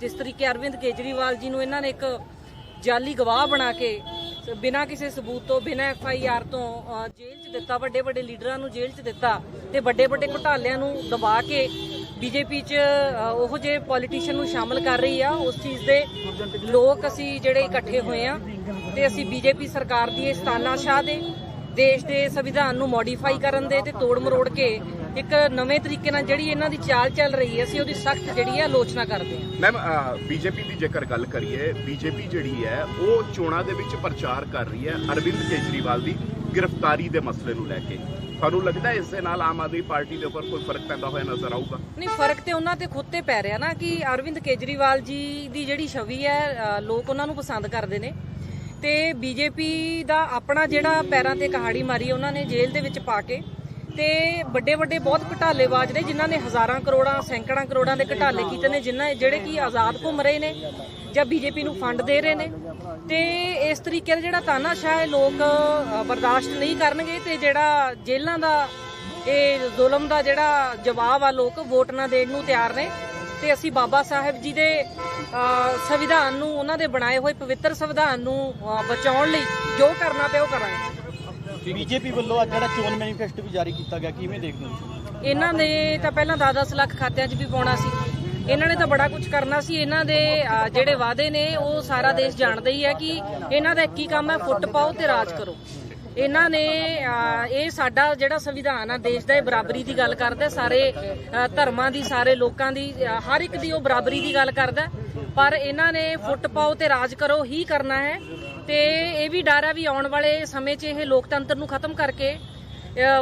ਜਿਸ ਤਰੀਕੇ ਅਰਵਿੰਦ ਕੇਜਰੀਵਾਲ ਜੀ ਨੂੰ ਇਹਨਾਂ ਨੇ ਇੱਕ ਜਾਲੀ ਗਵਾਹ ਬਣਾ ਕੇ ਬਿਨਾਂ ਕਿਸੇ ਸਬੂਤ ਤੋਂ, ਬਿਨਾਂ ਐਫ ਆਈ ਆਰ ਤੋਂ ਜੇਲ੍ਹ 'ਚ ਦਿੱਤਾ, ਵੱਡੇ ਵੱਡੇ ਲੀਡਰਾਂ ਨੂੰ ਜੇਲ੍ਹ 'ਚ ਦਿੱਤਾ ਤੇ ਵੱਡੇ ਵੱਡੇ ਘੁਟਾਲਿਆਂ ਨੂੰ ਦਬਾ ਕੇ ਬੀਜੇਪੀ 'ਚ ਉਹ ਉਹੋ ਜਿਹੇ ਪੋਲੀਟੀਸ਼ੀਅਨ ਨੂੰ ਸ਼ਾਮਲ ਕਰ ਰਹੀ ਆ। ਉਸ ਚੀਜ਼ ਦੇ ਲੋਕ ਅਸੀਂ ਜਿਹੜੇ ਇਕੱਠੇ ਹੋਏ ਆ ਤੇ ਅਸੀਂ ਬੀਜੇਪੀ ਸਰਕਾਰ ਦੀ ਇਸ ਤਾਨਾਸ਼ਾਹ ਦੇ, ਦੇਸ਼ ਦੇ ਸੰਵਿਧਾਨ ਨੂੰ ਮੋਡੀਫਾਈ ਕਰਨ ਦੇ ਤੇ ਤੋੜ ਮਰੋੜ ਕੇ ਇੱਕ ਨਵੇਂ ਤਰੀਕੇ ਨਾਲ ਜਿਹੜੀ ਇਹਨਾਂ ਦੀ ਚਾਲ ਚੱਲ ਰਹੀ ਹੈ ਅਸੀਂ ਉਹਦੀ ਸਖਤ ਜਿਹੜੀ ਹੈ ਆਲੋਚਨਾ ਕਰਦੇ ਹਾਂ। ਮੈਮ ਬੀਜੇਪੀ ਦੀ ਜੇਕਰ ਗੱਲ ਕਰੀਏ ਬੀਜੇਪੀ ਜਿਹੜੀ ਹੈ ਉਹ ਚੋਣਾਂ ਦੇ ਵਿੱਚ ਪ੍ਰਚਾਰ ਕਰ ਰਹੀ ਹੈ ਅਰਵਿੰਦ ਕੇਜਰੀਵਾਲ ਦੀ ਗ੍ਰਿਫਤਾਰੀ ਦੇ ਮਸਲੇ ਨੂੰ ਲੈ ਕੇ। ਤੁਹਾਨੂੰ ਲੱਗਦਾ ਇਸ ਦੇ ਨਾਲ ਆਮ ਆਦਮੀ ਪਾਰਟੀ ਦੇ ਉੱਪਰ ਕੋਈ ਫ਼ਰਕ ਪੈਂਦਾ ਹੋਇਆ ਨਜ਼ਰ ਆਊਗਾ? ਨਹੀਂ ਫ਼ਰਕ ਤੇ ਉਹਨਾਂ ਤੇ ਖੁਦ ਤੇ ਪੈ ਰਿਹਾ ਨਾ ਕਿ ਅਰਵਿੰਦ ਕੇਜਰੀਵਾਲ ਜੀ ਦੀ ਜਿਹੜੀ ਛਵੀ ਹੈ ਲੋਕ ਉਹਨਾਂ ਨੂੰ ਪਸੰਦ ਕਰਦੇ ਨੇ। ਤੇ ਬੀਜੇਪੀ ਦਾ ਆਪਣਾ ਜਿਹੜਾ ਪੈਰਾਂ ਤੇ ਕਹਾੜੀ ਮਾਰੀ ਉਹਨਾਂ ਨੇ ਜੇਲ੍ਹ ਦੇ ਵਿੱਚ ਪਾ ਕੇ ਤੇ ਵੱਡੇ ਵੱਡੇ ਬਹੁਤ ਘਟਾਲੇਬਾਜ਼ ਨੇ, ਜਿਨ੍ਹਾਂ ਨੇ ਹਜ਼ਾਰਾਂ ਕਰੋੜਾਂ, ਸੈਂਕੜਾਂ ਕਰੋੜਾਂ ਦੇ ਘਟਾਲੇ ਕੀਤੇ ਨੇ, ਜਿਨ੍ਹਾਂ ਜਿਹੜੇ ਕਿ ਆਜ਼ਾਦ ਘੁੰਮ ਰਹੇ ਨੇ ਜਾਂ ਬੀਜੇਪੀ ਨੂੰ ਫੰਡ ਦੇ ਰਹੇ ਨੇ। ਤੇ ਇਸ ਤਰੀਕੇ ਦਾ ਜਿਹੜਾ ਤਾਨਾਸ਼ਾਹ ਹੈ, ਲੋਕ ਬਰਦਾਸ਼ਤ ਨਹੀਂ ਕਰਨਗੇ ਤੇ ਜਿਹੜਾ ਜੇਲ੍ਹਾਂ ਦਾ, ਇਹ ਜ਼ੁਲਮ ਦਾ ਜਿਹੜਾ ਜਵਾਬ ਆ, ਲੋਕ ਵੋਟ ਨਾ ਦੇਣ ਨੂੰ ਤਿਆਰ ਨੇ। ਤੇ ਅਸੀਂ ਬਾਬਾ ਸਾਹਿਬ ਜੀ ਦੇ ਸੰਵਿਧਾਨ ਨੂੰ, ਉਹਨਾਂ ਦੇ ਬਣਾਏ ਹੋਏ ਪਵਿੱਤਰ ਸੰਵਿਧਾਨ ਨੂੰ ਬਚਾਉਣ ਲਈ ਜੋ ਕਰਨਾ ਪਿਆ ਉਹ ਕਰਾਂਗੇ। ਬੀਜੇਪੀ ਵੱਲੋਂ ਅੱਜ ਜਿਹੜਾ ਚੋਣ ਮੈਨੀਫੈਸਟੋ ਵੀ ਜਾਰੀ ਕੀਤਾ ਗਿਆ ਕਿਵੇਂ ਦੇਖਦੇ ਹੋ? ਇਹਨਾਂ ਨੇ ਤਾਂ ਪਹਿਲਾਂ 10-10 ਲੱਖ ਖਾਤਿਆਂ 'ਚ ਵੀ ਪਾਉਣਾ ਸੀ। ਇਹਨਾਂ ਨੇ ਤਾਂ ਬੜਾ ਕੁਝ ਕਰਨਾ ਸੀ। ਇਹਨਾਂ ਦੇ ਅ, ਜਿਹੜੇ ਵਾਅਦੇ ਨੇ ਉਹ ਸਾਰਾ ਦੇਸ਼ ਜਾਣਦਾ ਹੀ ਹੈ ਕਿ ਇਹਨਾਂ ਦਾ ਇੱਕ ਹੀ ਕੰਮ ਹੈ ਫੁੱਟ ਪਾਓ ਤੇ ਰਾਜ ਕਰੋ। ਇਹਨਾਂ ਨੇ ਇਹ ਸਾਡਾ ਜਿਹੜਾ ਸੰਵਿਧਾਨ ਆ, ਦੇਸ਼ ਦਾ ਇਹ ਬਰਾਬਰੀ ਦੀ ਗੱਲ ਕਰਦਾ ਸਾਰੇ ਧਰਮਾਂ ਦੀ, ਸਾਰੇ ਲੋਕਾਂ ਦੀ ਹਰ ਇੱਕ ਦੀ ਉਹ ਬਰਾਬਰੀ ਦੀ ਗੱਲ ਕਰਦਾ ਪਰ ਇਹਨਾਂ ਨੇ ਫੁੱਟ ਪਾਓ ਤੇ ਰਾਜ ਕਰੋ ਹੀ ਕਰਨਾ ਹੈ ਤੇ ਇਹ ਵੀ ਡਰ ਹੈ ਵੀ ਆਉਣ ਵਾਲੇ ਸਮੇਂ 'ਚ ਇਹ ਲੋਕਤੰਤਰ ਨੂੰ ਖਤਮ ਕਰਕੇ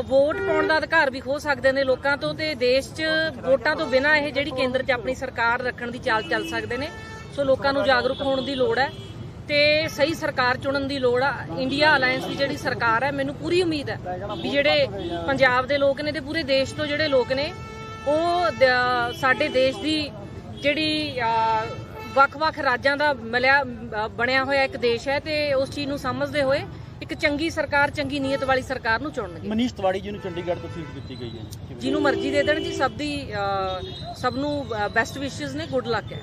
ਵੋਟ ਪਾਉਣ ਦਾ ਅਧਿਕਾਰ ਵੀ ਖੋ ਸਕਦੇ ਨੇ ਲੋਕਾਂ ਤੋਂ ਤੇ ਦੇਸ਼ 'ਚ ਵੋਟਾਂ ਤੋਂ ਬਿਨਾਂ ਇਹ ਜਿਹੜੀ ਕੇਂਦਰ 'ਚ ਆਪਣੀ ਸਰਕਾਰ ਰੱਖਣ ਦੀ ਚਾਲ ਚੱਲ ਸਕਦੇ ਨੇ। ਸੋ ਲੋਕਾਂ ਨੂੰ ਜਾਗਰੂਕ ਹੋਣ ਦੀ ਲੋੜ ਹੈ। ਤੇ ਸਹੀ ਸਰਕਾਰ ਚੁਣਨ ਦੀ ਲੋੜ ਆ। ਇੰਡੀਆ ਅਲਾਈਅੰਸ ਦੀ ਜਿਹੜੀ ਸਰਕਾਰ ਹੈ ਮੈਨੂੰ ਪੂਰੀ ਉਮੀਦ ਹੈ ਵੀ ਜਿਹੜੇ ਪੰਜਾਬ ਦੇ ਲੋਕ ਨੇ ਤੇ ਪੂਰੇ ਦੇਸ਼ ਤੋਂ ਜਿਹੜੇ ਲੋਕ ਨੇ ਉਹ ਸਾਡੇ ਦੇਸ਼ ਦੀ ਜਿਹੜੀ ਵੱਖ-ਵੱਖ ਰਾਜਾਂ ਦਾ ਮਿਲਿਆ ਬਣਿਆ ਹੋਇਆ ਇੱਕ ਦੇਸ਼ ਹੈ ਤੇ ਉਸ ਚੀਜ਼ ਨੂੰ ਸਮਝਦੇ ਹੋਏ ਇੱਕ ਚੰਗੀ ਸਰਕਾਰ ਚੰਗੀ ਨੀਅਤ ਵਾਲੀ ਸਰਕਾਰ ਨੂੰ ਚੁਣਨਗੇ। ਮਨੀਸ਼ ਤਿਵਾੜੀ ਜੀ ਨੂੰ ਚੰਡੀਗੜ੍ਹ ਤੋਂ ਸੀਟ ਦਿੱਤੀ ਗਈ ਹੈ। ਜਿਹਨੂੰ ਮਰਜ਼ੀ ਦੇ ਦੇਣ ਜੀ ਸਭ ਦੀ ਸਭ ਨੂੰ ਬੈਸਟ ਵਿਸ਼ੇਸ ਨੇ ਗੁੱਡ ਲੱਕ ਹੈ।